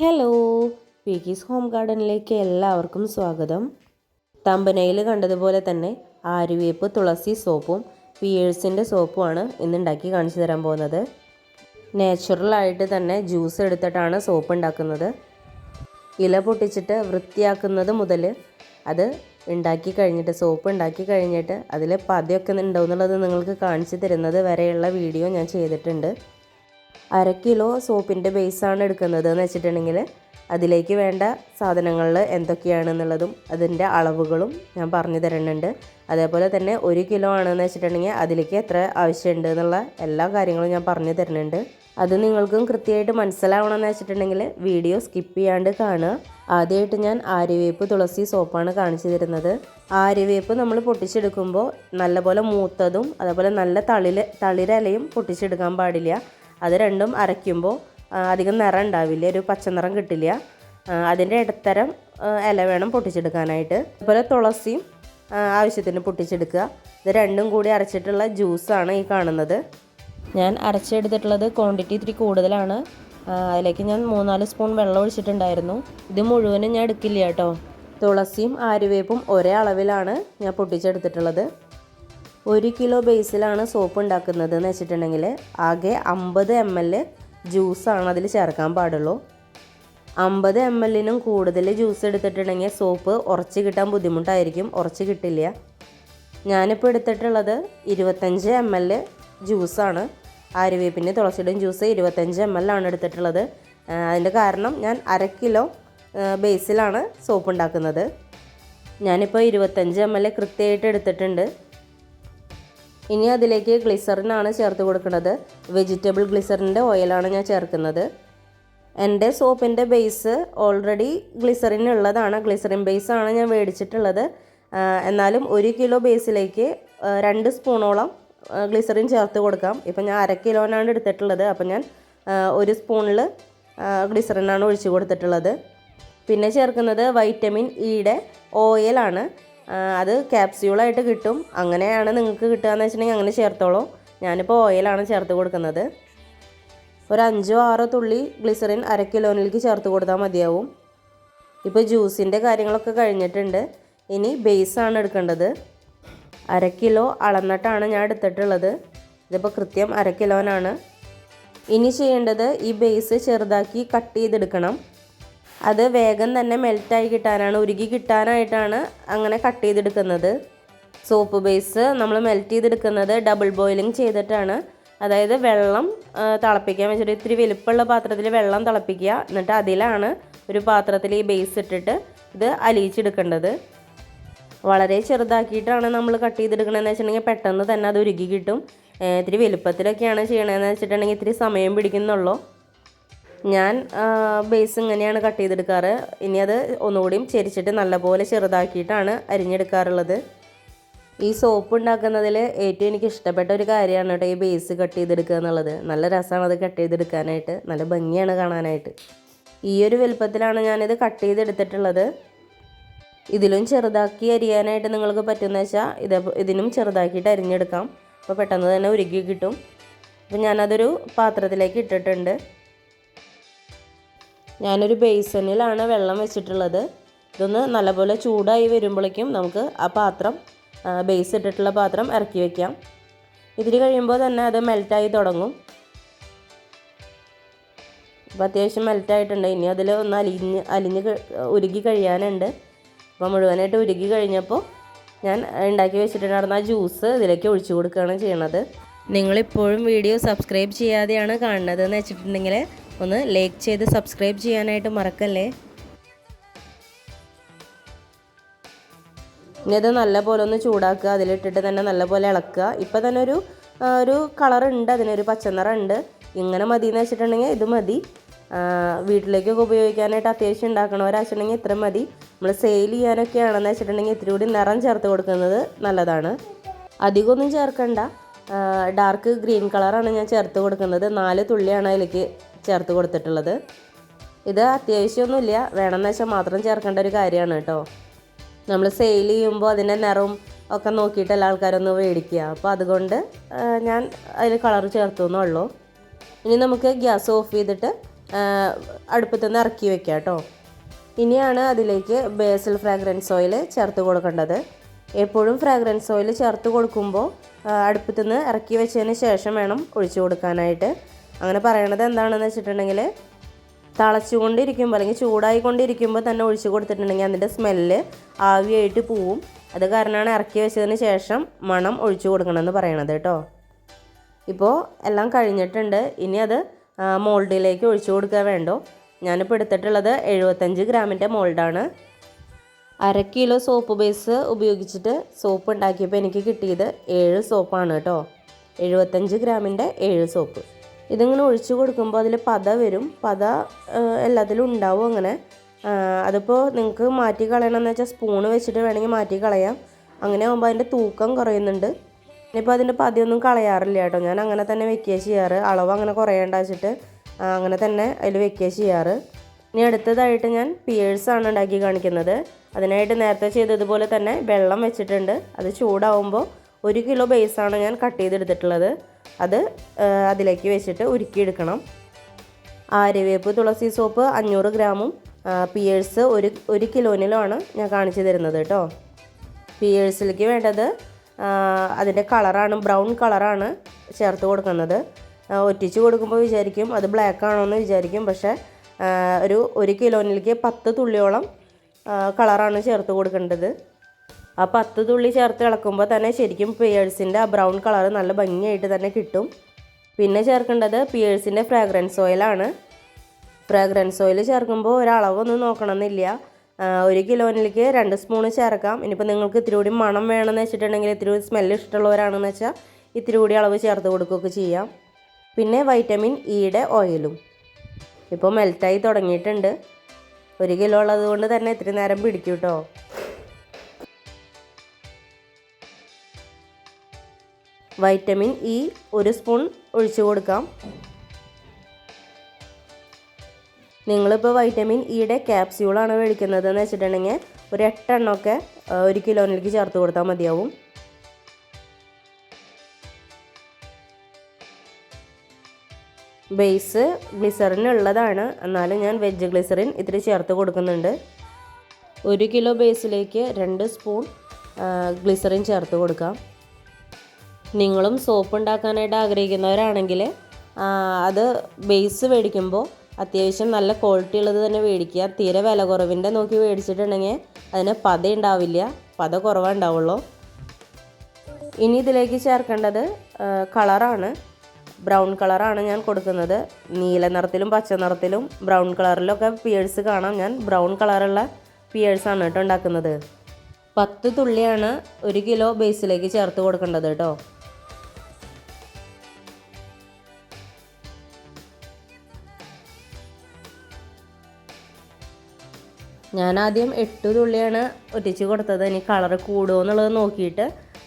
Hello പീക്കീസ് home ഗാർഡനിലേക്ക് എല്ലാവർക്കും സ്വാഗതം. തമ്പനയിൽ കണ്ടതുപോലെ തന്നെ ആര്യവേപ്പ് തുളസി സോപ്പും പിയേഴ്സിന്റെ സോപ്പുമാണ് ഇന്ന് ഉണ്ടാക്കി കാണിച്ചു തരാൻ പോകുന്നത്. നാച്ചുറലായിട്ട് തന്നെ ജ്യൂസ് എടുത്തിട്ടാണ് സോപ്പ് ഉണ്ടാക്കുന്നത്. ഇല പൊട്ടിച്ചിട്ട് വൃത്തിയാക്കുന്നത് മുതൽ അത് ഉണ്ടാക്കി കഴിഞ്ഞിട്ട് സോപ്പ് ഉണ്ടാക്കി കഴിഞ്ഞിട്ട് അതിൽ പതയൊക്കെ ഉണ്ടോ എന്നുള്ളത് നിങ്ങൾക്ക് കാണിച്ചു തരുന്നത് വരെയുള്ള വീഡിയോ ഞാൻ ചെയ്തിട്ടുണ്ട്. അര കിലോ സോപ്പിന്റെ ബേസാണ് എടുക്കുന്നത് എന്ന് വെച്ചിട്ടുണ്ടെങ്കിൽ അതിലേക്ക് വേണ്ട സാധനങ്ങളിൽ എന്തൊക്കെയാണെന്നുള്ളതും അതിന്റെ അളവുകളും ഞാൻ പറഞ്ഞു തരുന്നുണ്ട്. അതേപോലെ തന്നെ ഒരു കിലോ ആണെന്ന് വെച്ചിട്ടുണ്ടെങ്കിൽ അതിലേക്ക് എത്ര ആവശ്യമുണ്ട് എന്നുള്ള എല്ലാ കാര്യങ്ങളും ഞാൻ പറഞ്ഞു തരുന്നുണ്ട്. അത് നിങ്ങൾക്കും കൃത്യമായിട്ട് മനസ്സിലാവണമെന്ന് വെച്ചിട്ടുണ്ടെങ്കിൽ വീഡിയോ സ്കിപ്പ് ചെയ്യാണ്ട് കാണുക. ആദ്യമായിട്ട് ഞാൻ ആര്യവേപ്പ് തുളസി സോപ്പാണ് കാണിച്ചു തരുന്നത്. ആര്യവേപ്പ് നമ്മൾ പൊട്ടിച്ചെടുക്കുമ്പോൾ നല്ലപോലെ മൂത്തതും അതേപോലെ നല്ല തളിൽ തളിരലയും പൊട്ടിച്ചെടുക്കാൻ പാടില്ല. അത് രണ്ടും അരയ്ക്കുമ്പോൾ അധികം നിറം ഉണ്ടാവില്ല ഒരു പച്ചനിറം കിട്ടില്ല. അതിന്റെ ഇടത്തരം ഇല വേണം പൊട്ടിച്ചെടുക്കാനായിട്ട്. അതുപോലെ തുളസിയും ആവശ്യത്തിന് പൊട്ടിച്ചെടുക്കുക. ഇത് രണ്ടും കൂടി അരച്ചിട്ടുള്ള ജ്യൂസാണ് ഈ കാണുന്നത്. ഞാൻ അരച്ചെടുത്തിട്ടുള്ളത് ക്വാണ്ടിറ്റി ഇത്തിരി കൂടുതലാണ്. അതിലേക്ക് ഞാൻ മൂന്നാൽ സ്പൂൺ വെള്ളം ഒഴിച്ചിട്ടുണ്ടായിരുന്നു. ഇത് മുഴുവനും ഞാൻ എടുക്കില്ല കേട്ടോ. തുളസിയും ആര്യവേപ്പും ഒരേ അളവിലാണ് ഞാൻ പൊട്ടിച്ചെടുത്തിട്ടുള്ളത്. ഒരു കിലോ ബേസിലാണ് സോപ്പ് ഉണ്ടാക്കുന്നത് എന്ന് വെച്ചിട്ടുണ്ടെങ്കിൽ ആകെ അമ്പത് എം എൽ ജ്യൂസാണ് അതിൽ ചേർക്കാൻ പാടുള്ളൂ. അമ്പത് എം എല്ലിനും കൂടുതൽ ജ്യൂസ് എടുത്തിട്ടുണ്ടെങ്കിൽ സോപ്പ് ഉറച്ച് കിട്ടാൻ ബുദ്ധിമുട്ടായിരിക്കും ഉറച്ച് കിട്ടില്ല. ഞാനിപ്പോൾ എടുത്തിട്ടുള്ളത് ഇരുപത്തഞ്ച് എം എൽ ജ്യൂസാണ്. ആര്യവേപ്പിന്റെ തുളസിയുടെയും ജ്യൂസ് ഇരുപത്തഞ്ച് എം എൽ ആണ് എടുത്തിട്ടുള്ളത്. അതിന്റെ കാരണം ഞാൻ അര കിലോ ബേസിലാണ് സോപ്പ് ഉണ്ടാക്കുന്നത്. ഞാനിപ്പോൾ ഇരുപത്തഞ്ച് എം എൽ കൃത്യമായിട്ട് എടുത്തിട്ടുണ്ട്. ഇനി അതിലേക്ക് ഗ്ലിസറിനാണ് ചേർത്ത് കൊടുക്കുന്നത്. വെജിറ്റബിൾ ഗ്ലിസറിന്റെ ഓയിലാണ് ഞാൻ ചേർക്കുന്നത്. എന്റെ സോപ്പിന്റെ ബേസ് ഓൾറെഡി ഗ്ലിസറിൻ ഉള്ളതാണ്. ഗ്ലിസറിൻ ഞാൻ മേടിച്ചിട്ടുള്ളത്. എന്നാലും ഒരു കിലോ ബേസിലേക്ക് രണ്ട് സ്പൂണോളം ഗ്ലിസറിൻ ചേർത്ത് കൊടുക്കാം. ഇപ്പം ഞാൻ അര കിലോനാണ് എടുത്തിട്ടുള്ളത്. അപ്പം ഞാൻ ഒരു സ്പൂണിൽ ഗ്ലിസറിനാണ് ഒഴിച്ചു കൊടുത്തിട്ടുള്ളത്. പിന്നെ ചേർക്കുന്നത് വൈറ്റമിൻ ഇയുടെ ഓയിലാണ് അത് ക്യാപ്സ്യൂളായിട്ട് കിട്ടും. അങ്ങനെയാണ് നിങ്ങൾക്ക് കിട്ടുകയെന്ന് വെച്ചിട്ടുണ്ടെങ്കിൽ അങ്ങനെ ചേർത്തോളൂ. ഞാനിപ്പോൾ ഓയിലാണ് ചേർത്ത് കൊടുക്കുന്നത്. ഒരു അഞ്ചോ ആറോ തുള്ളി ഗ്ലിസറിൻ അര കിലോനിലേക്ക് ചേർത്ത് കൊടുത്താൽ മതിയാവും. ഇപ്പോൾ ജ്യൂസിന്റെ കാര്യങ്ങളൊക്കെ കഴിഞ്ഞിട്ടുണ്ട്. ഇനി ബേസാണ് എടുക്കേണ്ടത്. അര കിലോ അളന്നിട്ടാണ് ഞാൻ എടുത്തിട്ടുള്ളത്. ഇതിപ്പോൾ കൃത്യം അര കിലോനാണ്. ഇനി ചെയ്യേണ്ടത് ഈ ബേസ് ചെറുതാക്കി കട്ട് ചെയ്തെടുക്കണം. അത് വേഗം തന്നെ മെൽറ്റായി കിട്ടാനാണ് ഉരുകി കിട്ടാനായിട്ടാണ് അങ്ങനെ കട്ട് ചെയ്തെടുക്കുന്നത്. സോപ്പ് ബേസ് നമ്മൾ മെൽറ്റ് ചെയ്തെടുക്കുന്നത് ഡബിൾ ബോയിലിംഗ് ചെയ്തിട്ടാണ്. അതായത് വെള്ളം തിളപ്പിക്കാൻ വെച്ചിട്ട് ഇത്തിരി വലുപ്പമുള്ള പാത്രത്തിൽ വെള്ളം തിളപ്പിക്കുക. എന്നിട്ട് അതിലാണ് ഒരു പാത്രത്തിൽ ഈ ബേസ് ഇട്ടിട്ട് ഇത് അലിയിച്ചെടുക്കേണ്ടത്. വളരെ ചെറുതാക്കിയിട്ടാണ് നമ്മൾ കട്ട് ചെയ്തെടുക്കണമെന്ന് വെച്ചിട്ടുണ്ടെങ്കിൽ പെട്ടെന്ന് തന്നെ അത് ഉരുകി കിട്ടും. ഇത്തിരി വലുപ്പത്തിലൊക്കെയാണ് ചെയ്യണതെന്ന് വെച്ചിട്ടുണ്ടെങ്കിൽ ഇത്തിരി സമയം പിടിക്കുന്നുള്ളൂ. ഞാൻ ബേസ് ഇങ്ങനെയാണ് കട്ട് ചെയ്തെടുക്കാറ്. ഇനി അത് ഒന്നുകൂടിയും ചെരിച്ചിട്ട് നല്ലപോലെ ചെറുതാക്കിയിട്ടാണ് അരിഞ്ഞെടുക്കാറുള്ളത്. ഈ സോപ്പ് ഉണ്ടാക്കുന്നതിൽ ഏറ്റവും എനിക്ക് ഇഷ്ടപ്പെട്ട ഒരു കാര്യമാണ് കേട്ടോ ഈ ബേസ് കട്ട് ചെയ്തെടുക്കുക എന്നുള്ളത്. നല്ല രസമാണ് അത് കട്ട് ചെയ്തെടുക്കാനായിട്ട്. നല്ല ഭംഗിയാണ് കാണാനായിട്ട്. ഈ ഒരു വലുപ്പത്തിലാണ് ഞാനിത് കട്ട് ചെയ്തെടുത്തിട്ടുള്ളത്. ഇതിലും ചെറുതാക്കി അരിയാനായിട്ട് നിങ്ങൾക്ക് പറ്റുന്ന വെച്ചാൽ ഇത് ഇതിനും ചെറുതാക്കിയിട്ട് അരിഞ്ഞെടുക്കാം. അപ്പോൾ പെട്ടെന്ന് തന്നെ ഉരുക്കി കിട്ടും. അപ്പോൾ ഞാനതൊരു പാത്രത്തിലേക്ക് ഇട്ടിട്ടുണ്ട്. ഞാനൊരു ബേസനിലാണ് വെള്ളം വെച്ചിട്ടുള്ളത്. ഇതൊന്ന് നല്ലപോലെ ചൂടായി വരുമ്പോഴേക്കും നമുക്ക് ആ പാത്രം ബേസ് ഇട്ടിട്ടുള്ള പാത്രം ഇറക്കി വയ്ക്കാം ഇതിൽ കഴിയുമ്പോൾ തന്നെ അത് മെൽറ്റായി തുടങ്ങും. അപ്പോൾ അത്യാവശ്യം മെൽറ്റായിട്ടുണ്ട് ഇനി അതിൽ ഒന്ന് അലിഞ്ഞ് അലിഞ്ഞ് ഉരുകി കഴിയാനുണ്ട്. അപ്പോൾ മുഴുവനായിട്ട് ഉരുകി കഴിഞ്ഞപ്പോൾ ഞാൻ ഉണ്ടാക്കി വെച്ചിട്ടുണ്ടായിരുന്ന ആ ജ്യൂസ് ഇതിലേക്ക് ഒഴിച്ചു കൊടുക്കുകയാണ് ചെയ്യണത്. നിങ്ങളിപ്പോഴും വീഡിയോ സബ്സ്ക്രൈബ് ചെയ്യാതെയാണ് കാണുന്നത് എന്ന് വെച്ചിട്ടുണ്ടെങ്കിൽ ഒന്ന് ലൈക്ക് ചെയ്ത് സബ്സ്ക്രൈബ് ചെയ്യാനായിട്ട് മറക്കല്ലേ? ഇനി അത് നല്ലപോലെ ഒന്ന് ചൂടാക്കുക അതിലിട്ടിട്ട് തന്നെ നല്ലപോലെ ഇളക്കുക. ഇപ്പം തന്നെ ഒരു ഒരു കളറുണ്ട് അതിനൊരു പച്ച നിറമുണ്ട് ഇങ്ങനെ മതി എന്ന് വെച്ചിട്ടുണ്ടെങ്കിൽ ഇത് മതി. വീട്ടിലേക്കൊക്കെ ഉപയോഗിക്കാനായിട്ട് അത്യാവശ്യം ഉണ്ടാക്കണവരാച്ചിട്ടുണ്ടെങ്കിൽ ഇത്ര മതി. നമ്മൾ സെയിൽ ചെയ്യാനൊക്കെ ആണെന്ന് വെച്ചിട്ടുണ്ടെങ്കിൽ ഇത്തിരി കൂടി നിറം ചേർത്ത് കൊടുക്കുന്നത് നല്ലതാണ്. അധികമൊന്നും ചേർക്കണ്ട. ഡാർക്ക് ഗ്രീൻ കളറാണ് ഞാൻ ചേർത്ത് കൊടുക്കുന്നത്. നാല് തുള്ളിയാണ് അതിലേക്ക് ചേർത്ത് കൊടുത്തിട്ടുള്ളത്. ഇത് അത്യാവശ്യമൊന്നുമില്ല. വേണമെന്ന് വെച്ചാൽ മാത്രം ചേർക്കേണ്ട ഒരു കാര്യമാണ് കേട്ടോ. നമ്മൾ സെയിൽ ചെയ്യുമ്പോൾ അതിന്റെ നിറവും ഒക്കെ നോക്കിയിട്ടല്ല ആൾക്കാരൊന്ന് മേടിക്കുക. അപ്പോൾ അതുകൊണ്ട് ഞാൻ അതിൽ കളർ ചേർത്തു എന്നുള്ളൂ ഇനി നമുക്ക് ഗ്യാസ് ഓഫ് ചെയ്തിട്ട് അടുപ്പത്തു നിന്ന് ഇറക്കി വെക്കുക കേട്ടോ. ഇനിയാണ് അതിലേക്ക് ബേസൽ ഫ്രാഗ്രൻസ് ഓയിൽ ചേർത്ത് കൊടുക്കേണ്ടത്. എപ്പോഴും ഫ്രാഗ്രൻസ് ഓയിൽ ചേർത്ത് കൊടുക്കുമ്പോൾ അടുപ്പത്തു നിന്ന് ഇറക്കി വെച്ചതിന് ശേഷം വേണം ഒഴിച്ചു കൊടുക്കാനായിട്ട്. അങ്ങനെ പറയണത് എന്താണെന്ന് വെച്ചിട്ടുണ്ടെങ്കിൽ തളച്ചുകൊണ്ടിരിക്കുമ്പോൾ അല്ലെങ്കിൽ ചൂടായിക്കൊണ്ടിരിക്കുമ്പോൾ തന്നെ ഒഴിച്ചു കൊടുത്തിട്ടുണ്ടെങ്കിൽ അതിന്റെ സ്മെല്ല് ആവിയായിട്ട് പോവും. അത് കാരണമാണ് ഇറക്കി വെച്ചതിന് ശേഷം മണം ഒഴിച്ചു കൊടുക്കണമെന്ന് പറയണത് കേട്ടോ. ഇപ്പോൾ എല്ലാം കഴിഞ്ഞിട്ടുണ്ട്. ഇനി അത് മോൾഡിലേക്ക് ഒഴിച്ചു കൊടുക്കുക വേണ്ടോ? ഞാനിപ്പോൾ എടുത്തിട്ടുള്ളത് എഴുപത്തഞ്ച് ഗ്രാമിന്റെ മോൾഡാണ്. അര കിലോ സോപ്പ് ബേസ് ഉപയോഗിച്ചിട്ട് സോപ്പ് ഉണ്ടാക്കിയപ്പോൾ എനിക്ക് കിട്ടിയത് ഏഴ് സോപ്പാണ് കേട്ടോ. എഴുപത്തഞ്ച് ഗ്രാമിന്റെ ഏഴ് സോപ്പ്. ഇതിങ്ങനെ ഒഴിച്ചു കൊടുക്കുമ്പോൾ അതിൽ പത വരും. പത എല്ലാത്തിലും ഉണ്ടാവും അങ്ങനെ. അതിപ്പോൾ നിങ്ങൾക്ക് മാറ്റി കളയണമെന്ന് വെച്ചാൽ സ്പൂണ് വെച്ചിട്ട് വേണമെങ്കിൽ മാറ്റി കളയാം. അങ്ങനെ ആകുമ്പോൾ അതിന്റെ തൂക്കം കുറയുന്നുണ്ട്. ഇനിയിപ്പോൾ അതിന്റെ പതിയൊന്നും കളയാറില്ല കേട്ടോ. ഞാൻ അങ്ങനെ തന്നെ വെക്കുക ചെയ്യാറ്. അളവ് അങ്ങനെ കുറയേണ്ട വെച്ചിട്ട് അങ്ങനെ തന്നെ അതിൽ വെക്കുക ചെയ്യാറ്. ഇനി അടുത്തതായിട്ട് ഞാൻ പിയേഴ്സാണ് ഉണ്ടാക്കി കാണിക്കുന്നത്. അതിനായിട്ട് നേരത്തെ ചെയ്തതുപോലെ തന്നെ വെള്ളം വെച്ചിട്ടുണ്ട്. അത് ചൂടാവുമ്പോൾ ഒരു കിലോ ബേസാണ് ഞാൻ കട്ട് ചെയ്തെടുത്തിട്ടുള്ളത്. അത് അതിലേക്ക് വെച്ചിട്ട് ഉരുക്കിയെടുക്കണം. ആര്യവേപ്പ് തുളസി സോപ്പ് അഞ്ഞൂറ് ഗ്രാമും പിയേഴ്സ് ഒരു ഒരു കിലോനിലുമാണ് ഞാൻ കാണിച്ചു തരുന്നത് കേട്ടോ. പിയേഴ്സിലേക്ക് വേണ്ടത് അതിന്റെ കളറാണ് ബ്രൗൺ കളറാണ് ചേർത്ത് കൊടുക്കുന്നത്. ഒറ്റിച്ച് കൊടുക്കുമ്പോൾ വിചാരിക്കും അത് ബ്ലാക്ക് ആണോ എന്ന് വിചാരിക്കും പക്ഷേ ഒരു ഒരു കിലോനിലേക്ക് പത്ത് തുള്ളിയോളം കളറാണ് ചേർത്ത് കൊടുക്കേണ്ടത്. ആ പത്ത് തുള്ളി ചേർത്ത് ഇളക്കുമ്പോൾ തന്നെ ശരിക്കും പിയേഴ്സിന്റെ ബ്രൗൺ കളർ നല്ല ഭംഗിയായിട്ട് തന്നെ കിട്ടും. പിന്നെ ചേർക്കേണ്ടത് പിയേഴ്സിന്റെ ഫ്രാഗ്രൻസ് ഓയിലാണ് ഫ്രാഗ്രൻസ് ഓയിൽ ചേർക്കുമ്പോൾ ഒരളവൊന്നും നോക്കണമെന്നില്ല. ഒരു കിലോനിലേക്ക് രണ്ട് സ്പൂണ് ചേർക്കാം. ഇനിയിപ്പോൾ നിങ്ങൾക്ക് ഇത്തിരി കൂടി മണം വേണമെന്ന് വെച്ചിട്ടുണ്ടെങ്കിൽ ഇത്തിരി കൂടി സ്മെല്ല് ഇഷ്ടമുള്ളവരാണെന്ന് വെച്ചാൽ ഇത്തിരി കൂടി അളവ് ചേർത്ത് കൊടുക്കുകയൊക്കെ ചെയ്യാം. പിന്നെ വൈറ്റമിൻ ഇയുടെ ഓയിലും ഇപ്പോൾ മെൽറ്റായി തുടങ്ങിയിട്ടുണ്ട്. ഒരു കിലോ ഉള്ളത് കൊണ്ട് തന്നെ ഇത്തിരി നേരം പിടിക്കും കേട്ടോ വൈറ്റമിൻ ഇ ഒരു സ്പൂൺ ഒഴിച്ചു കൊടുക്കാം. നിങ്ങളിപ്പോൾ വൈറ്റമിൻ ഇയുടെ ക്യാപ്സ്യൂളാണ് മേടിക്കുന്നത് എന്ന് വെച്ചിട്ടുണ്ടെങ്കിൽ ഒരു എട്ടെണ്ണമൊക്കെ ഒരു കിലോനിലേക്ക് ചേർത്ത് കൊടുത്താൽ മതിയാവും. ബേസ് ഗ്ലിസറിൻ ഉള്ളതാണ് എന്നാലും ഞാൻ വെജ് ഗ്ലിസറിൻ ഇത്തിരി ചേർത്ത് കൊടുക്കുന്നുണ്ട്. ഒരു കിലോ ബേസിലേക്ക് രണ്ട് സ്പൂൺ ഗ്ലിസറിൻ ചേർത്ത് കൊടുക്കാം. നിങ്ങളും സോപ്പ് ഉണ്ടാക്കാനായിട്ട് ആഗ്രഹിക്കുന്നവരാണെങ്കിൽ അത് ബേസ് മേടിക്കുമ്പോൾ അത്യാവശ്യം നല്ല ക്വാളിറ്റി ഉള്ളത് തന്നെ മേടിക്കുക. തീരെ വില കുറവിന്റെ നോക്കി മേടിച്ചിട്ടുണ്ടെങ്കിൽ അതിന് പത ഉണ്ടാവില്ല. പത കുറവേ ഉണ്ടാവുള്ളൂ. ഇനി ഇതിലേക്ക് ചേർക്കേണ്ടത് കളറാണ്. ബ്രൗൺ കളറാണ് ഞാൻ കൊടുക്കുന്നത്. നീല നിറത്തിലും പച്ച നിറത്തിലും ബ്രൗൺ കളറിലൊക്കെ പിയേഴ്സ് കാണാം. ഞാൻ ബ്രൗൺ കളറുള്ള പിയേഴ്സാണ് കേട്ടോ ഉണ്ടാക്കുന്നത്. പത്ത് തുള്ളിയാണ് ഒരു കിലോ ബേസിലേക്ക് ചേർത്ത് കൊടുക്കേണ്ടത് കേട്ടോ. ഞാൻ ആദ്യം എട്ട് തുള്ളിയാണ് ഒറ്റിച്ച് കൊടുത്തത്. ഇനി കളർ കൂടുമോ എന്നുള്ളത് നോക്കിയിട്ട്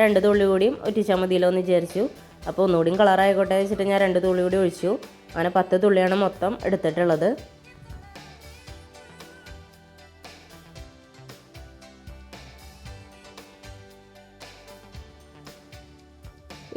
രണ്ട് തുള്ളി കൂടിയും ഒറ്റിച്ചാൽ മതിയല്ലോ എന്ന് വിചാരിച്ചു. അപ്പോൾ ഒന്നുകൂടിയും കളറായിക്കോട്ടെ വെച്ചിട്ട് ഞാൻ രണ്ട് തുള്ളി കൂടി ഒഴിച്ചു. അങ്ങനെ പത്ത് തുള്ളിയാണ് മൊത്തം എടുത്തിട്ടുള്ളത്.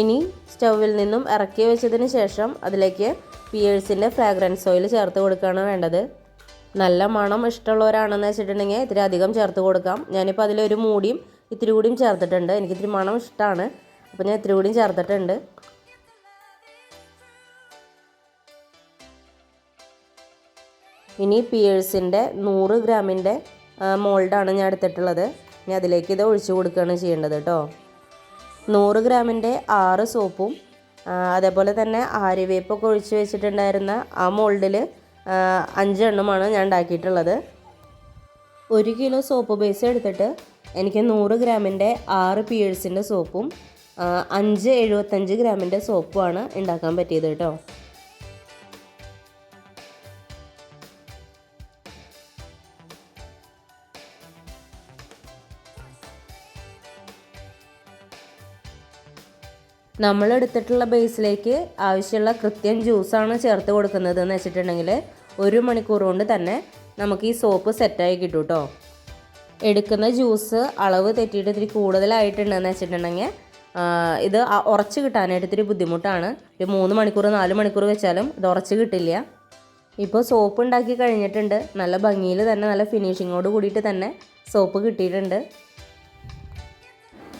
ഇനി സ്റ്റൗവിൽ നിന്നും ഇറക്കി വെച്ചതിന് ശേഷം അതിലേക്ക് പിയേഴ്സിന്റെ ഫ്രാഗ്രൻസ് ഓയിൽ ചേർത്ത് കൊടുക്കുകയാണ് വേണ്ടത്. നല്ല മണം ഇഷ്ടമുള്ളവരാണെന്ന് വെച്ചിട്ടുണ്ടെങ്കിൽ ഇത്തിരി അധികം ചേർത്ത് കൊടുക്കാം. ഞാനിപ്പോൾ അതിലൊരു മൂടിയും ഇത്തിരി കൂടിയും ചേർത്തിട്ടുണ്ട്. എനിക്ക് ഇത്തിരി മണം ഇഷ്ടമാണ് അപ്പോൾ ഞാൻ ഇത്തിരി കൂടിയും ചേർത്തിട്ടുണ്ട്. ഇനി പിയേഴ്സിന്റെ നൂറ് ഗ്രാമിന്റെ മോൾഡാണ് ഞാൻ എടുത്തിട്ടുള്ളത്. ഇനി അതിലേക്ക് ഇത് ഒഴിച്ചു കൊടുക്കുകയാണ് ചെയ്യേണ്ടത് കേട്ടോ. നൂറ് ഗ്രാമിന്റെ ആറ് സോപ്പും അതേപോലെ തന്നെ ആര്യവേപ്പൊക്കെ ഒഴിച്ച് വെച്ചിട്ടുണ്ടായിരുന്ന ആ മോൾഡിൽ അഞ്ചെണ്ണമാണ് ഞാൻ ഉണ്ടാക്കിയിട്ടുള്ളത്. ഒരു കിലോ സോപ്പ് ബേസ് എടുത്തിട്ട് എനിക്ക് നൂറ് ഗ്രാമിന്റെ ആറ് പിയേഴ്സിന്റെ സോപ്പും അഞ്ച് എഴുപത്തഞ്ച് ഗ്രാമിന്റെ സോപ്പുമാണ് ഉണ്ടാക്കാൻ പറ്റിയത് കേട്ടോ. നമ്മൾ എടുത്തിട്ടുള്ള ബേസിലേക്ക് ആവശ്യമുള്ള കൃത്യം ജ്യൂസാണ് ചേർത്ത് കൊടുക്കുന്നത് എന്ന് വെച്ചിട്ടുണ്ടെങ്കിൽ ഒരു മണിക്കൂർ കൊണ്ട് തന്നെ നമുക്ക് ഈ സോപ്പ് സെറ്റായി കിട്ടും കേട്ടോ എടുക്കുന്ന ജ്യൂസ് അളവ് തെറ്റിയിട്ട് ഇത്തിരി കൂടുതലായിട്ടുണ്ടെന്ന് വെച്ചിട്ടുണ്ടെങ്കിൽ ഇത് ഉറച്ച് കിട്ടാനായിട്ട് ഇത്തിരി ബുദ്ധിമുട്ടാണ്. ഒരു മൂന്ന് മണിക്കൂർ നാല് മണിക്കൂർ വെച്ചാലും ഇത് ഉറച്ച് കിട്ടില്ല. ഇപ്പോൾ സോപ്പ് ഉണ്ടാക്കി കഴിഞ്ഞിട്ടുണ്ട്. നല്ല ഭംഗിയിൽ തന്നെ നല്ല ഫിനിഷിങ്ങോട് കൂടിയിട്ട് തന്നെ സോപ്പ് കിട്ടിയിട്ടുണ്ട്.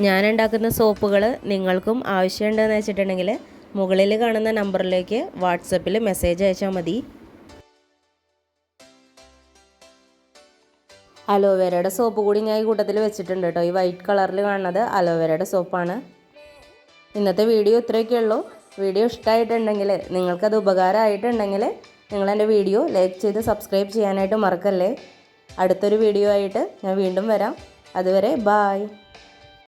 ഞാൻ ഉണ്ടാക്കുന്ന സോപ്പുകൾ നിങ്ങൾക്കും ആവശ്യമുണ്ടെന്ന് വെച്ചിട്ടുണ്ടെങ്കിൽ മുകളിൽ കാണുന്ന നമ്പറിലേക്ക് വാട്സപ്പിൽ മെസ്സേജ് അയച്ചാൽ മതി. അലോവേരയുടെ സോപ്പ് കൂടി ഞാൻ ഈ കൂട്ടത്തിൽ വെച്ചിട്ടുണ്ട് കേട്ടോ. ഈ വൈറ്റ് കളറിൽ കാണുന്നത് അലോവേരയുടെ സോപ്പാണ്. ഇന്നത്തെ വീഡിയോ ഇത്രയൊക്കെ ഉള്ളൂ. വീഡിയോ ഇഷ്ടമായിട്ടുണ്ടെങ്കിൽ നിങ്ങൾക്കത് ഉപകാരമായിട്ടുണ്ടെങ്കിൽ നിങ്ങളെന്റെ വീഡിയോ ലൈക്ക് ചെയ്ത് സബ്സ്ക്രൈബ് ചെയ്യാനായിട്ട് മറക്കല്ലേ? അടുത്തൊരു വീഡിയോ ആയിട്ട് ഞാൻ വീണ്ടും വരാം. അതുവരെ ബായ്.